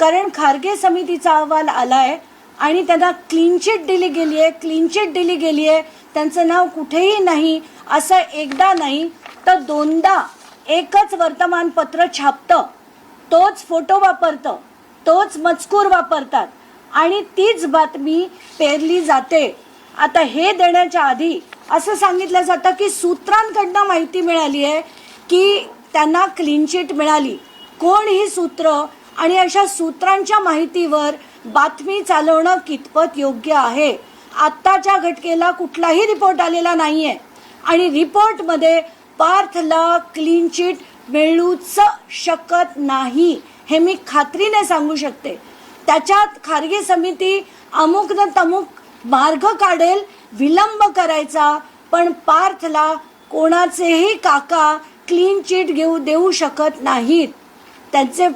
कारण खारगे समितीचा अहवाल आलाय आणि त्यांना क्लीन चिट दिली गेली आहे क्लीन चिट दिली गेली आहे त्यांचं नाव कुठेही नाही असं एकदा नाही तर दोनदा एकच वर्तमानपत्र छापतं. तोच फोटो वापरतं तोच मजकूर वापरतात आणि तीच बातमी पेरली जाते. आता हे देण्याच्या आधी असं सांगितलं जातं की सूत्रांकडनं माहिती मिळाली आहे की त्यांना क्लीन चिट मिळाली. कोण ही सूत्र आणि अशा सूत्रांच्या माहितीवर बातमी चालवणं कितपत योग्य आहे? आत्ताच्या घटकेला कुठलाही रिपोर्ट आलेला नाही आहे आणि रिपोर्टमध्ये पार्थला क्लीन चिट मिळूच शकत नाही हे मी खात्रीने सांगू शकते. त्याच्यात खारगे समिती अमुक न तमुक मार्ग काढेल विलंब करायचा पण पार्थला कोणाचेही काका क्लीन चिट घेऊ देऊ शकत नाहीत. त्यांचे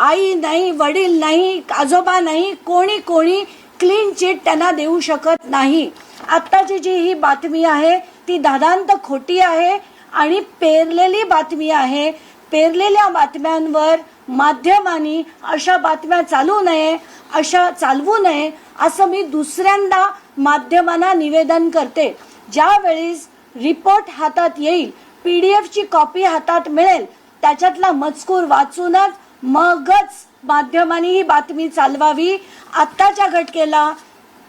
आई नाही वडील नाही आजोबा नाही कोणी कोणी क्लीन चिट त्यांना देऊ शकत नाही. आत्ताची जी ही बातमी आहे ती दादांत खोटी आहे आणि पेरलेली बातमी आहे. पेरलेल्या बातम्यांवर माध्यमांनी अशा बातम्या चालू नये अशा चालवू नये असं मी दुसऱ्यांदा माध्यमांना निवेदन करते. ज्यावेळेस रिपोर्ट हातात येईल पी डी एफची कॉपी हातात मिळेल त्याच्यातला मजकूर वाचूनच मगच माध्यमांनी ही बातमी चालवावी. आत्ताच्या घटकेला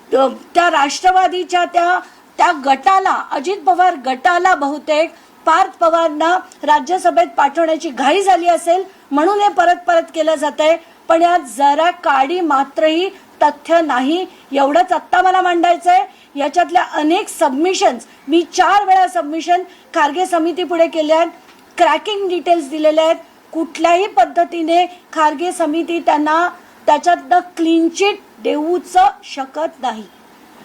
त्या राष्ट्रवादीच्या त्या त्या गटाला अजित पवार गटाला बहुतेक पार्थ पवारना राज्यसभेत पाठवण्याची घाई झाली असेल म्हणून हे परत परत केलं जात आहे पण यात जरा काडी मात्रही तथ्य नाही एवढंच आत्ता मला मांडायचं आहे याच्यातल्या अनेक सबमिशन्स मी चार वेळा सबमिशन खारगे समिती पुढे केले आहेत क्रॅकिंग डिटेल्स दिलेले आहेत. कुठल्याही पद्धतीने खारगे समिती त्यांना त्याच्यातनं क्लीन चिट देऊच शकत नाही.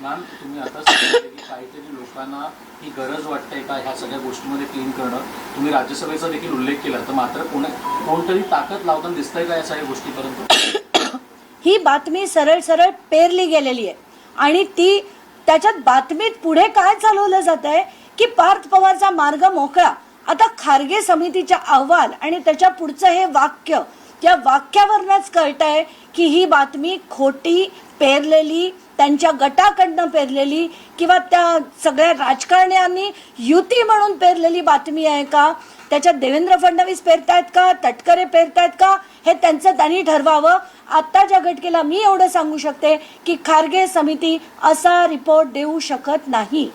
मॅम तुम्ही आता सांगितलं की काहीतरी लोकांना ही गरज वाटते का ह्या सगळ्या गोष्टींमध्ये क्लीन करणं? तुम्ही राज्यसभेचा देखील उल्लेख केला तर मात्र कोण कोणतरी ताकद लावताना दिसतंय का या सगळ्या गोष्टीपर्यंत? ही बातमी सरळ सरळ पेरली गेलेली आहे. आणि ती त्याच्यात बातमीत पुढे काय चालवलं जात आहे की पार्थ पवारचा मार्ग मोकळा. आता खारगे समितीचा अहवाल आणि त्याच्या पुढचं हे वाक्य या वाक्यावरनच कळत आहे की ही बातमी खोटी पेरलेली त्यांच्या गटाकडनं पेरलेली किंवा त्या सगळ्या राजकारण्यांनी युती म्हणून पेरलेली बातमी आहे का? त्याच्यात देवेंद्र फडणवीस पेरतायत का? तटकरे पेरतायत का? हे त्यांचं त्यांनी ठरवावं. आत्ताच्या घटकेला मी एवढं सांगू शकते की खारगे समिती असा रिपोर्ट देऊ शकत नाही.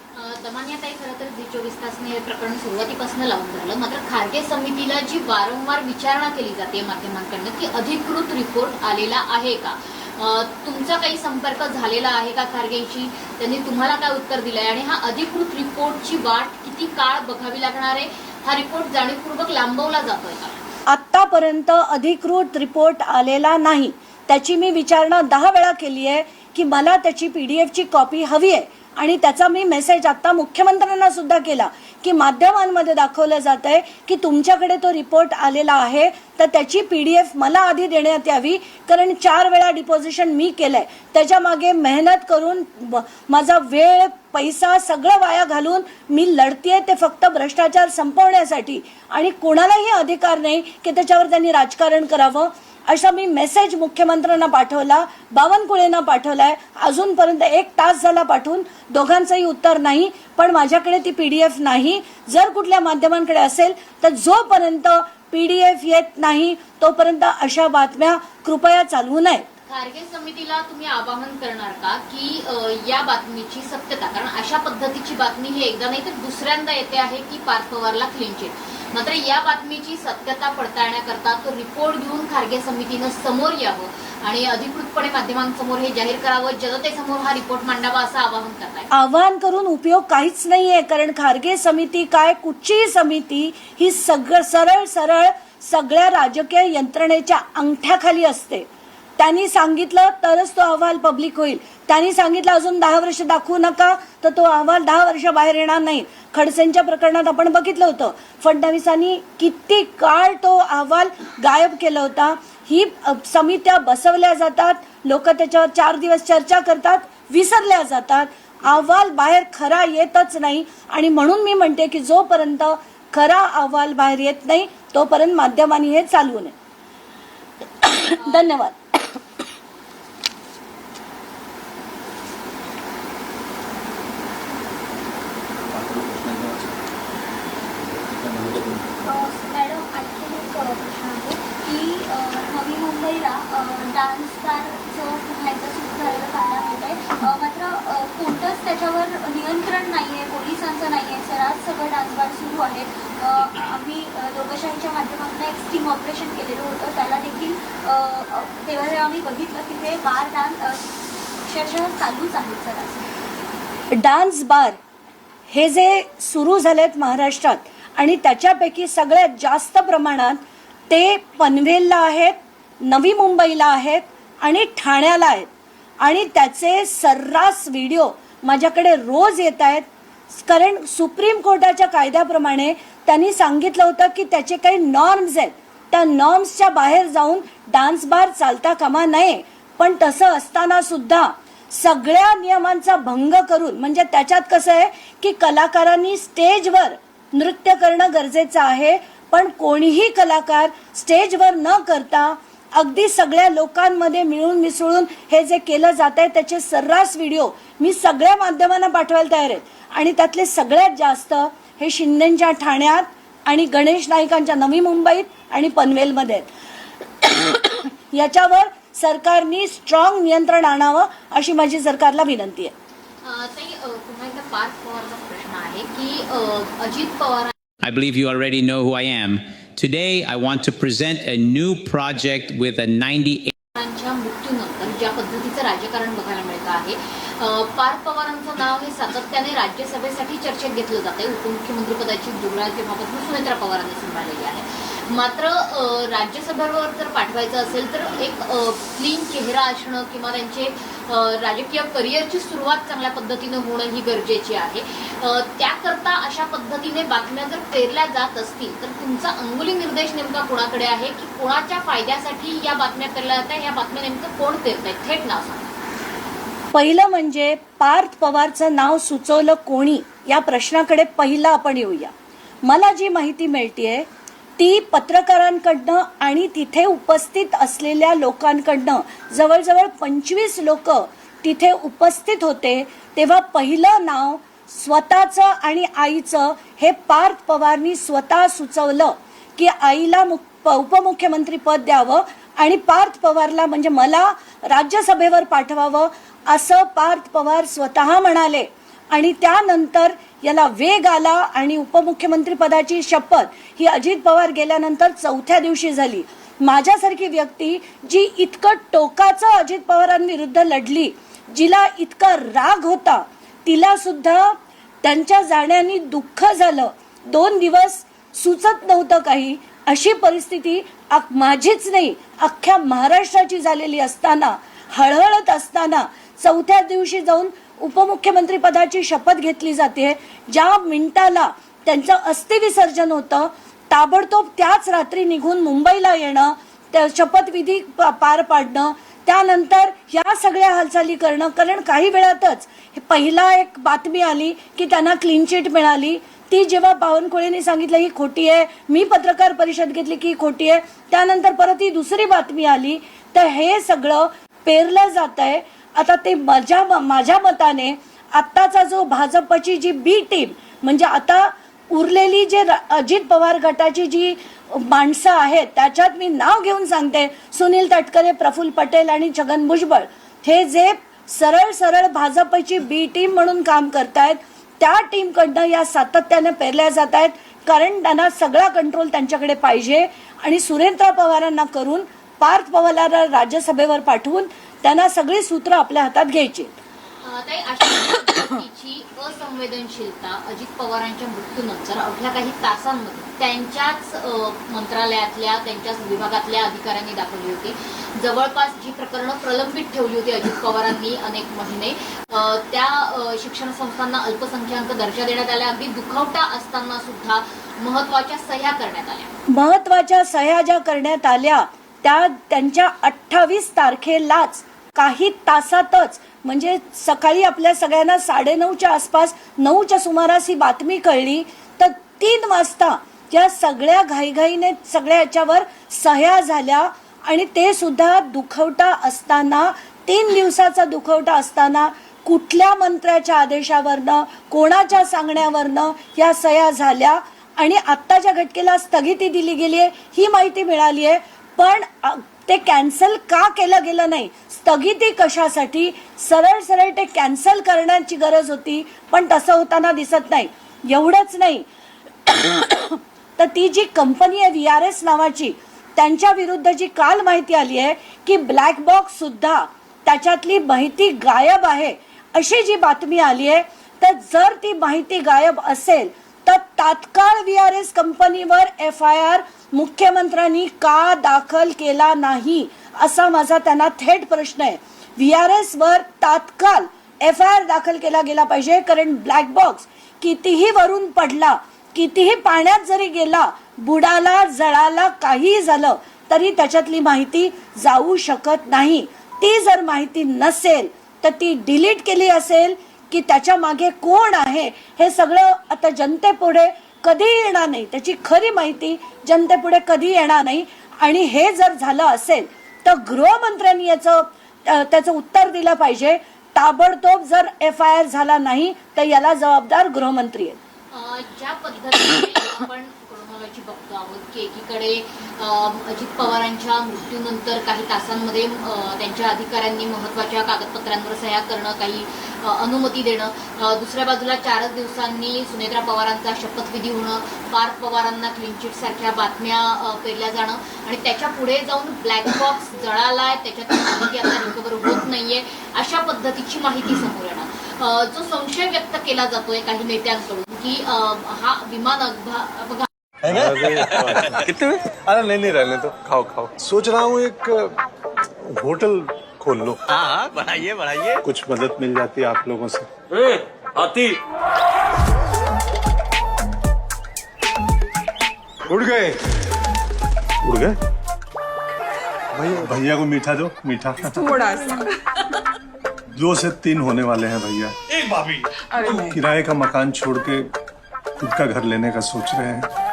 चोवीस तासने हे प्रकरण सुरुवातीपासून लावून धरलं. मात्र खारगे समितीला जी वारंवार विचारणा केली जाते माध्यमांकडनं की अधिकृत रिपोर्ट आलेला आहे का? तुमचा काही संपर्क झालेला आहे का खारगेंशी? त्यांनी तुम्हाला काय उत्तर दिलंय? आणि हा अधिकृत रिपोर्टची वाट किती काळ बघावी लागणार आहे? हा रिपोर्ट जाणीवपूर्वक लांबवला जातोय का? आत्तापर्यंत अधिकृत रिपोर्ट आलेला नाही. त्याची मी विचारणा दहा वेळा केली आहे की मला त्याची पी डी एफची कॉपी हवी आहे. आणि त्याचा मी मेसेज आता मुख्यमंत्र्यांना सुद्धा केला की माध्यमांमध्ये दाखवलं जात आहे की तुमच्याकडे तो रिपोर्ट आलेला आहे तर त्याची पी डी एफ मला आधी देण्यात यावी कारण चार वेळा डिपॉझिशन मी केलंय. त्याच्यामागे मेहनत करून ब- माझा वेळ पैसा सगळं वाया घालून मी लढतीये ते फक्त भ्रष्टाचार संपवण्यासाठी. आणि कोणालाही अधिकार नाही की त्याच्यावर त्यांनी राजकारण करावं. असा मी मेसेज मुख्यमंत्र्यांना पाठवला बावनकुळेंना पाठवलाय. अजूनपर्यंत एक तास झाला पाठवून दोघांचंही उत्तर नाही पण माझ्याकडे ती पी डी एफ नाही. जर कुठल्या माध्यमांकडे असेल तर जोपर्यंत पी डी एफ येत नाही तोपर्यंत अशा बातम्या कृपया चालवू नये खारगे समितीला तुम्ही आवाहन करणार का की या बातमीची सत्यता? कारण अशा पद्धतीची बातमी ही एकदा नाही तर दुसऱ्यांदा येते आहे की पार्थ पवारला क्लीन चिट मात्र या बातमीची सत्यता पडताळण्याकरता तो रिपोर्ट घेऊन खारगे समितीनं समोर यावं आणि अधिकृतपणे माध्यमांसमोर हे जाहीर करावं जनतेसमोर हा रिपोर्ट मांडावा असं आवाहन करताय आवाहन करून उपयोग काहीच नाहीये कारण खारगे समिती काय कुठचीही समिती ही सगळं सरळ सरळ सगळ्या राजकीय यंत्रणेच्या अंगठ्याखाली असते. त्यांनी सांगितलं तरच तो अहवाल पब्लिक होईल. त्यांनी सांगितलं अजून दहा वर्ष दाखवू नका तर तो अहवाल दहा वर्ष बाहेर येणार नाही. खडसेंच्या प्रकरणात आपण बघितलं होतं. फडणवीसांनी किती काळ तो अहवाल गायब केला होता. ही समित्या बसवल्या जातात. लोक त्याच्यावर चार दिवस चर्चा करतात विसरल्या जातात. अहवाल बाहेर खरा येतच नाही. आणि म्हणून मी म्हणते की जोपर्यंत खरा अहवाल बाहेर येत नाही तोपर्यंत माध्यमांनी हे चालवू नये. धन्यवाद डान्स बारचं पुन्हा एकदा सुरू झालेलं पाहायला मिळत आहे मात्र अ, कोणतंच त्याच्यावर नियंत्रण नाही आहे पोलिसांचं नाही आहे सरास सगळं डान्सबार सुरू आहे. आम्ही लोकशाहीच्या माध्यमातून एक स्टीम ऑपरेशन केलेलं होतं. त्याला देखील तेव्हा जेव्हा आम्ही बघितलं की ते बार डान्स अक्षरशः चालूच आहेत सर डान्स बार हे जे सुरू झालेत महाराष्ट्रात आणि त्याच्यापैकी सगळ्यात जास्त प्रमाणात ते पनवेलला आहेत नवी मुंबईला आहेत आणि ठाण्याला आहेत. आणि त्याचे सर्रास व्हिडिओ माझ्याकडे रोज येत आहेत. कारण सुप्रीम कोर्टाच्या कायद्याप्रमाणे त्यांनी सांगितलं होतं की त्याचे काही नॉर्म्स आहेत. त्या नॉर्म्सच्या बाहेर जाऊन डान्स बार चालता कामा नये. पण तसं असताना सुद्धा सगळ्या नियमांचा भंग करून म्हणजे त्याच्यात कसं आहे की कलाकारांनी स्टेजवर नृत्य करणं गरजेचं आहे. पण कोणीही कलाकार स्टेजवर न करता अगदी सगळ्या लोकांमध्ये मिळून मिसळून हे जे केलं जात आहे त्याचे सर्रास व्हिडिओ मी सगळ्या माध्यमांना पाठवायला तयार आहेत आणि त्यातले सगळ्यात जास्त हे शिंदेच्या ठाण्यात आणि गणेश नाईकांच्या नवी मुंबईत आणि पनवेलमध्ये आहेत. याच्यावर सरकारनी स्ट्रॉंग नियंत्रण आणावं अशी माझी सरकारला विनंती आहे. I believe you already know who I am. Today, I want to present a new project with a 98 पवारांच्या मृत्यूनंतर ज्या पद्धतीचं राजकारण बघायला मिळतं आहे अ, पार्थ पवारांचं नाव हे सातत्याने राज्यसभेसाठी चर्चेत घेतलं जात आहे. उपमुख्यमंत्रीपदाची पदाची दुर्रा सुनेत्रा पवारांनी सांभाळलेली आहे. मात्र राज्यसभेवर जर पाठवायचं असेल तर एक क्लीन चेहरा असणं किंवा त्यांचे राजकीय करिअरची सुरुवात चांगल्या पद्धतीनं होणं ही गरजेची आहे. त्याकरता अशा पद्धतीने बातम्या जर पेरल्या जात असतील तर तुमचा अंगुली निर्देश नेमका कोणाकडे आहे? की कोणाच्या फायद्यासाठी या बातम्या पेरल्या जातात या बातम्या नेमकं कोण पेरत आहे थेट नाव सांगा. पहिलं म्हणजे पार्थ पवारचं नाव सुचवलं कोणी? या प्रश्नाकडे पहिला आपण येऊया. मला जी माहिती मिळतीये ती पत्रकारांकडनं आणि तिथे उपस्थित असलेल्या लोकांकडनं जवळजवळ पंचवीस लोक तिथे उपस्थित होते तेव्हा पहिलं नाव स्वतःचं आणि आईचं हे पार्थ पवारनी स्वतः सुचवलं की आईला मुख- उपमुख्यमंत्री पद द्यावं आणि पार्थ पवारला म्हणजे मला राज्यसभेवर पाठवावं असं पार्थ पवार स्वतः म्हणाले. आणि त्यानंतर याला वेग आला आणि उपमुख्यमंत्री पदाची शपथ ही अजित पवार गेल्यानंतर चौथ्या दिवशी झाली. माझ्यासारखी व्यक्ती जी इतकं टोकाचं अजित पवारांविरुद्ध लढली जिला इतका राग होता तिला सुद्धा त्यांच्या जाण्याने दुःख झालं. दोन दिवस सुचत नव्हतं काही. अशी परिस्थिती माझीच नाही अख्ख्या महाराष्ट्राची झालेली असताना हळहळत असताना चौथ्या दिवशी जाऊन उपमुख्यमंत्री पदाची शपथ घेतली जाते. ज्या मिनिटाला त्यांचं अस्थिविसर्जन होतं ताबडतोब त्याच रात्री निघून मुंबईला येणं त्या शपथविधी प- पार पाडणं त्यानंतर या सगळ्या हालचाली करणं कारण काही वेळातच पहिला एक बातमी आली की त्यांना क्लीन चिट मिळाली. ती जेव्हा बावनकुळेंनी सांगितलं ही खोटी आहे मी पत्रकार परिषद घेतली की ही खोटी आहे त्यानंतर परत ही दुसरी बातमी आली तर हे सगळं पेरलं जात आहे आता ते माझ्या माझ्या मताने आत्ताचा जो भाजपची जी बी टीम म्हणजे आता उरलेली जे र- अजित पवार गटाची जी माणसं आहेत त्याच्यात मी नाव घेऊन सांगते. सुनील तटकरे प्रफुल्ल पटेल आणि छगन भुजबळ हे जे सरळ सरळ भाजपची बी टीम म्हणून काम करतायत त्या टीमकडनं या सातत्याने पेरल्या जात आहेत. कारण त्यांना सगळा कंट्रोल त्यांच्याकडे पाहिजे. आणि सुरेंद्र पवारांना करून पार्थ पवारांना राज्यसभेवर पाठवून त्यांना सगळी सूत्र आपल्या हातात घ्यायची अ, ताई अशा पद्धतीची असंवेदनशीलता अजित पवारांच्या मृत्यूनंतर अवघ्या काही तासांमध्ये त्यांच्याच मंत्रालयातल्या त्यांच्याच विभागातल्या अधिकाऱ्यांनी दाखवली होती. जवळपास जी प्रकरणं प्रलंबित ठेवली होती अजित पवारांनी अनेक महिने त्या शिक्षण संस्थांना अल्पसंख्याक दर्जा देण्यात आल्या अगदी दुखवटा असताना सुद्धा महत्त्वाच्या सह्या करण्यात आल्या. महत्त्वाच्या सह्या ज्या करण्यात आल्या त्या त्यांच्या अठ्ठावीस तारखेलाच काही तासातच म्हणजे सकाळी आपल्या सगळ्यांना साडेनऊच्या आसपास नऊच्या सुमारास ही बातमी कळली. तर तीन वाजता त्या सगळ्या घाईघाईने सगळ्या याच्यावर सह्या झाल्या. आणि ते सुद्धा दुखवटा असताना तीन दिवसाचा दुखवटा असताना कुठल्या मंत्र्याच्या आदेशावरनं कोणाच्या सांगण्यावरनं या सह्या झाल्या? आणि आत्ताच्या घटकेला स्थगिती दिली गेली आहे ही माहिती मिळाली आहे पण ते कॅन्सल का केलं गेलं नाही? स्थगिती कशासाठी? सरळ सरळ ते कॅन्सल करण्याची गरज होती पण तसं होताना दिसत नाही. एवढंच नाही. तर ती जी कंपनी आहे व्ही आर एस नावाची त्यांच्या विरुद्ध जी काल माहिती आली आहे की ब्लॅक बॉक्स सुद्धा त्याच्यातली माहिती गायब आहे अशी जी बातमी आली आहे तर जर ती माहिती गायब असेल तर तात्काळ व्ही आर एस कंपनीवर एफ आय आर मुख्यमंत्र्यांनी का दाखल केला नाही असा माझा त्यांना थेट प्रश्न आहे. व्ही आर एस वर तात्काळ एफ आय आर दाखल केला गेला पाहिजे कारण ब्लॅक बॉक्स कितीही वरून पडला कितीही पाण्यात जरी गेला बुडाला जळाला काहीही झालं तरी त्याच्यातली माहिती जाऊ शकत नाही. ती जर माहिती नसेल तर ती डिलीट केली असेल की त्याच्यामागे कोण आहे हे सगळं आता जनतेपुढे कधी येणार नाही त्याची खरी माहिती जनतेपुढे कधी येणार नाही. आणि हे जर झालं असेल तर गृहमंत्र्यांनी याचं त्याचं उत्तर दिलं पाहिजे. ताबडतोब जर एफ आय आर झाला नाही तर याला जबाबदार गृहमंत्री आहेत. ज्या पद्धतीने आपण क्रोनॉलॉजी बघतो आहोत की एकीकडे अजित पवारांच्या मृत्यूनंतर काही तासांमध्ये त्यांच्या अधिकाऱ्यांनी महत्त्वाच्या कागदपत्रांवर सह्या करणं काही अनुमती देणं. दुसऱ्या बाजूला चारच दिवसांनी सुनेत्रा पवारांचा शपथविधी होणं पार्थ पवारांना क्लीन चिट सारख्या बातम्या पेरल्या जाणं. आणि त्याच्या पुढे जाऊन ब्लॅक बॉक्स जळालाय त्याच्यात माहिती आता रिकवर होत नाहीये अशा पद्धतीची माहिती समोर येणं जो संशय व्यक्त केला जातोय काही नेत्यांकडून की हा विमान अपघात है ना कितने में? अरे नहीं नहीं रहने दो। खाओ खाओ। सोच रहा हूँ एक होटल खोल लो। हाँ हाँ बढ़ाइए बढ़ाइए। कुछ मदद मिल जाती है आप लोगों से। हाथी। उड़ गए। उड़ गए? भैया भैया को मीठा दो मीठा। थोड़ा सा। दो से तीन होने वाले हैं भैया। एक भाभी। किराए का मकान छोड़ के खुद का घर लेने का सोच रहे हैं।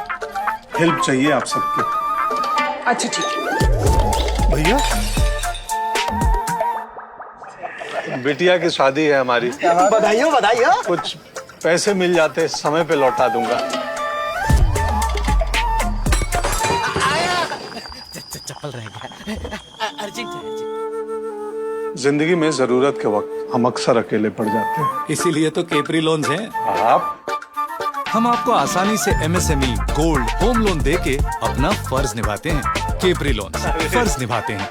हेल्प चाहिए आप सबके। अच्छा ठीक है। भैया? बिटिया की शादी है हमारी। बधाई हो बधाई हो कुछ पैसे मिल जाते समय पे लौटा दूँगा। चप्पल रह गया। अर्जेंट अर्जेंट ज़िंदगी में ज़रूरत के वक्त हम अक्सर अकेले पड़ जाते हैं। इसीलिए तो केपरी लोन्स हैं। आप हम आपको आसानी से एमएसएमई गोल्ड होम लोन देके अपना फर्ज निभाते हैं। केपरी लोन्स फर्ज निभाते हैं।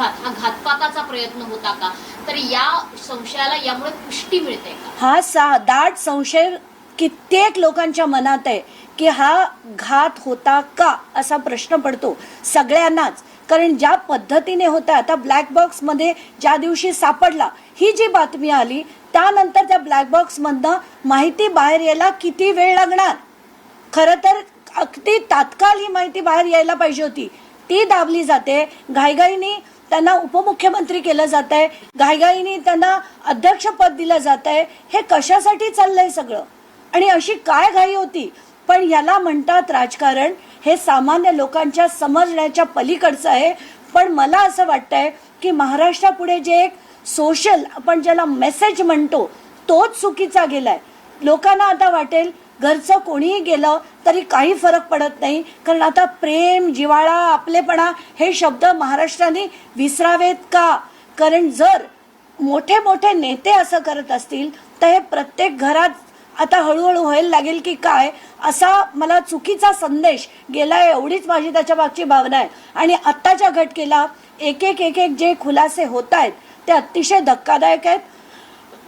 हा घातपाताचा प्रयत्न होता का? तर या संशयाला यामुळे पुष्टी मिळते का? हा सा दाट संशय कित्येक लोकांच्या मनात आहे की हा घात होता का असा प्रश्न पडतो सगळ्यांनाच. कारण ज्या पद्धतीने होता आता ब्लॅक बॉक्समध्ये ज्या दिवशी सापडला ही जी बातमी आली त्यानंतर त्या ब्लॅक बॉक्स मधनं माहिती बाहेर यायला किती वेळ लागणार? खरं तर अगदी तात्काळ ही माहिती बाहेर यायला पाहिजे होती. ती दाबली जाते. घाईघाईनी त्यांना उपमुख्यमंत्री केलं जात आहे घाईघाईनी त्यांना अध्यक्षपद दिलं जात आहे हे कशासाठी चाललंय सगळं? आणि अशी काय घाई होती? पण याला म्हणतात राजकारण. हे सामान्य लोकांच्या समजण्याच्या पलीकडचं आहे. पण मला असं वाटतंय की महाराष्ट्रापुढे जे एक सोशल आपण ज्याला मेसेज म्हणतो तोच चुकीचा गेलाय. लोकांना आता वाटेल घरचं कोणीही गेलं तरी काही फरक पडत नाही. कारण आता प्रेम जिव्हाळा आपलेपणा हे शब्द महाराष्ट्राने विसरावेत का? कारण जर मोठे मोठे नेते असं करत असतील तर हे प्रत्येक घरात आता हळूहळू व्हायला लागेल की काय? असा मला चुकीचा संदेश गेला एवढीच माझी त्याच्या मागची भावना आहे. आणि आत्ताच्या घटकेला एक एक एक एक जे खुलासे होत आहेत ते अतिशय धक्कादायक आहेत.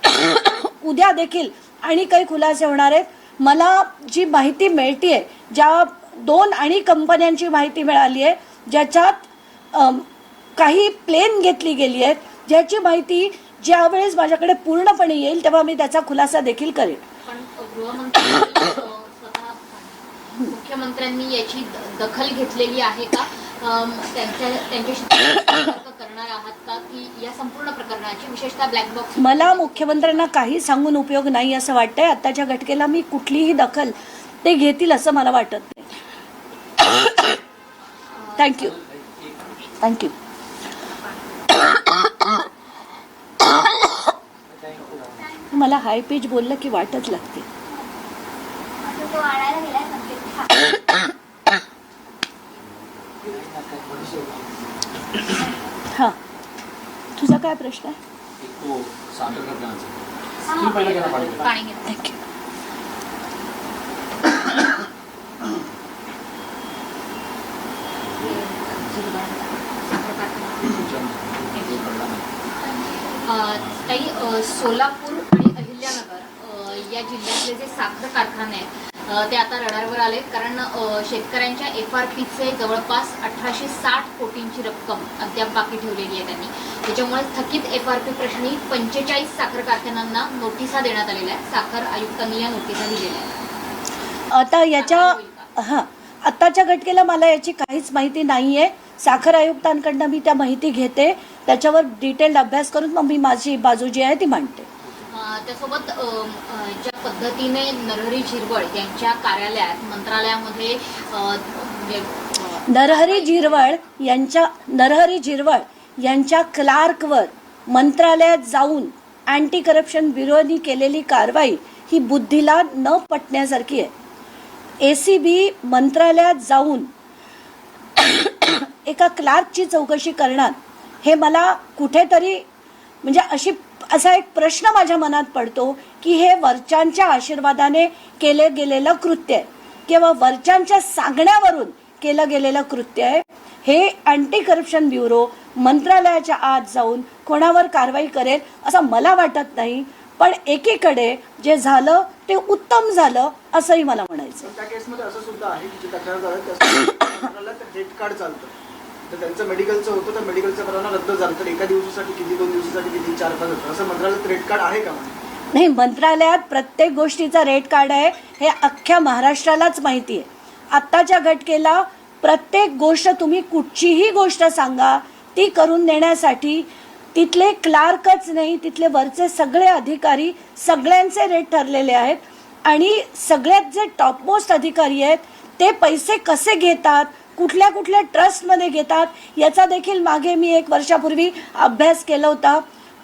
उद्या देखील आणि काही खुलासे होणार आहेत. मला जी माहिती मिळतीये ज्या दोन आणि कंपन्यांची माहिती मिळाली आहे ज्याच्यात काही प्लेन घेतली गेली आहेत ज्याची माहिती ज्यावेळेस माझ्याकडे पूर्णपणे येईल तेव्हा मी त्याचा खुलासा देखील करेन. मुख्यमंत्र्यांनी याची दखल घेतलेली आहे का? त्यांच्या त्यांच्याशी करणार आहात का की या संपूर्ण प्रकरणाची विशेषतः ब्लॅक बॉक्स मला मुख्यमंत्र्यांना काही सांगून उपयोग नाही असं वाटतंय आत्ताच्या घटकेला मी कुठलीही दखल ते घेतील असं मला वाटत नाही थँक्यू थँक्यू मला हाय पीच बोललं की वाटच लागते हां. तुझा काय प्रश्न आहे? पाणी थँक्यू अ, ताई अ, सोलापूर आणि अहिल्यानगर अ, या जिल्ह्यातले जे साखर कारखाने आहेत ते आता रडारवर आले कारण शेतकऱ्यांच्या एफ आर पीचे जवळपास अठराशे साठ कोटींची रक्कम अद्याप बाकी ठेवलेली आहे त्यांनी. त्याच्यामुळे थकीत एफ आर पी प्रश्नी पंचेचाळीस साखर कारखान्यांना नोटिसा देण्यात आलेल्या आहेत. साखर आयुक्तांनी या नोटिसा दिलेल्या आहेत. आता याच्या हां. आत्ताच्या घटकेला मला याची काहीच माहिती नाही आहे साखर आयुक्तांकडनं मी त्या माहिती घेते. त्याच्यावर डिटेल्ड अभ्यास करून मग मी माझी बाजू जी आहे ती मांडते. त्यासोबत ज्या पद्धतीने नरहरी झिरवळ यांच्या कार्यालयात मंत्रालयामध्ये म्हणजे, नरहरी झिरवळ यांच्या नरहरी झिरवळ यांच्या क्लार्कवर मंत्रालयात जाऊन अँटी करप्शन ब्युरोनी केलेली कारवाई ही बुद्धीला न पटण्यासारखी आहे. ए सी बी मंत्रालयात जाऊन एका क्लार्कची चौकशी करणार हे मला कुठेतरी म्हणजे अशी असा एक प्रश्न माझ्या मनात पडतो की हे वरच्यांच्या आशीर्वादाने केले गेलेलं कृत्य आहे. किंवा वरच्यांच्या सांगण्यावरून केलं गेलेलं कृत्य आहे. हे अँटी करप्शन ब्युरो मंत्रालयाच्या आत जाऊन कोणावर कारवाई करेल असं मला वाटत नाही. पण एकीकडे जे झालं ते उत्तम झालं असंही मला म्हणायचं त्या केसमध्ये असं सुद्धा आहे की तर त्यांचं मेडिकलचं होतं तर मेडिकलचं परवाना रद्द झालं. तर एका दिवसासाठी किती दोन दिवसासाठी किती चार पाच होतं? असं मंत्रालयात रेट कार्ड आहे का नाही मंत्रालयात प्रत्येक गोष्टीचा रेट कार्ड आहे हे अख्ख्या महाराष्ट्रालाच माहिती आहे आत्ताच्या घटकेला प्रत्येक गोष्ट तुम्ही कुठचीही गोष्ट सांगा ती करून देण्यासाठी तिथले क्लार्कच नाही तिथले वरचे सगळे अधिकारी सगळ्यांचे रेट ठरलेले आहेत. आणि सगळ्यात जे टॉपमोस्ट अधिकारी आहेत ते पैसे कसे घेतात कुठल्या कुठल्या ट्रस्टमध्ये घेतात याचा देखील मागे मी एक वर्षापूर्वी अभ्यास केला होता.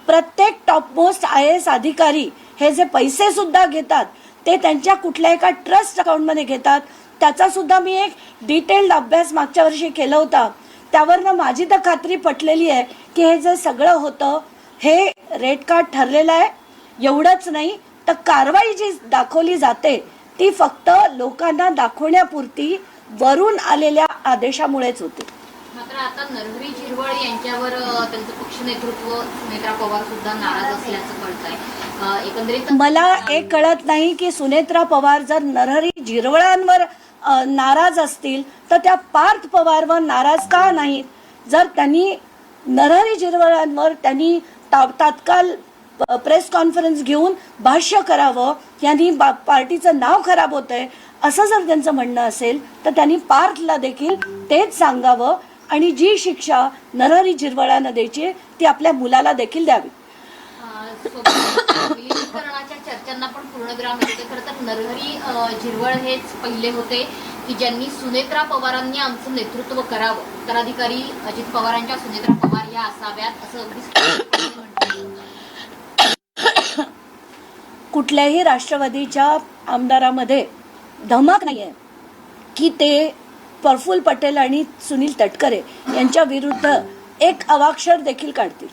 प्रत्येक टॉपमोस्ट आय एस अधिकारी हे जे पैसे सुद्धा घेतात ते त्यांच्या कुठल्या एका ट्रस्ट अकाउंटमध्ये घेतात त्याचा सुद्धा मी एक डिटेल्ड अभ्यास मागच्या वर्षी केला होता. त्यावरनं माझी तर खात्री पटलेली आहे की हे जे सगळं होतं हे रेट कार्ड ठरलेलं आहे. एवढंच नाही तर कारवाई जी दाखवली जाते ती फक्त लोकांना दाखवण्यापुरती वरून आलेल्या आदेशामुळेच होते. मात्र आता नरहरी झिरवळ यांच्यावर त्यांचं पक्ष नेतृत्व सुनेत्रा पवार सुद्धा नाराज असल्याचं कळतंय. एकंदरीत मला एक कळत नाही की सुनेत्रा पवार जर नरहरी झिरवळांवर नाराज असतील तर त्या पार्थ पवारवर नाराज का नाहीत? जर त्यांनी नरहरी झिरवळांवर त्यांनी तात्काळ प्रेस कॉन्फरन्स घेऊन भाष्य करावं यांनी बा पार्टीचं नाव खराब होत आहे असं जर त्यांचं म्हणणं असेल तर त्यांनी पार्थला देखील तेच सांगावं आणि जी शिक्षा नरहरी झिरवळांना द्यायची ती आपल्या मुलाला देखील द्यावी विलिनीकरणाच्या चर्चांना पण पूर्णविराम मिळते खरं तर नरहरी झिरवळ हेच पहिले होते की ज्यांनी सुनेत्रा पवारांनी आमचं नेतृत्व करावं उत्तराधिकारी अजित पवारांच्या सुनेत्रा पवार या असाव्यात असं अगदी. कुठल्याही राष्ट्रवादीच्या आमदारामध्ये धमक नाही आहे की ते प्रफुल्ल पटेल आणि सुनील तटकरे यांच्या विरुद्ध एक अवाक्षर देखील काढतील.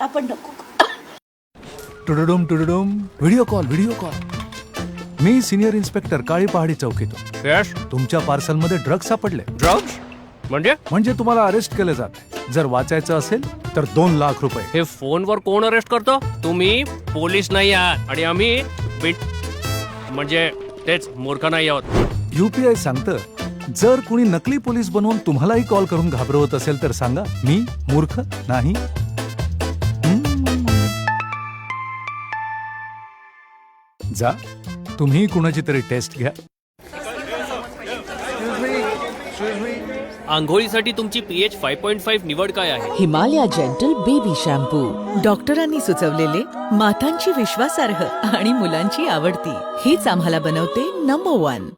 आपण नको. टुडुडुम टुडुडुम. Video call video call. मी सिनियर इन्स्पेक्टर काळी पहाडी चौकीतून. यश? तुमच्या पार्सलमध्ये ड्रग्ज सापडले. ड्रग्ज? म्हणजे? म्हणजे तुम्हाला अरेस्ट केले जाते जर वाचायचं असेल तर दोन लाख रुपये. हे फोनवर कोण अरेस्ट करतो? तुम्ही पोलीस नाही आहात आणि आम्ही बिट म्हणजे तेच मूर्ख नाही आहोत. युपीआय सांगतं जर कुणी नकली पोलीस बनवून तुम्हालाही कॉल करून घाबरवत असेल तर सांगा मी मूर्ख नाही? हम्म. जा तुम्ही कुणाची तरी टेस्ट घ्या. आंघोळीसाठी तुमची पीएच फाईव्ह पॉईंट फाईव्ह निवड काय आहे? हिमालया जेंटल बेबी शॅम्पू डॉक्टरांनी सुचवलेले मातांची विश्वासार्ह आणि मुलांची आवडती. हीच आम्हाला बनवते नंबर वन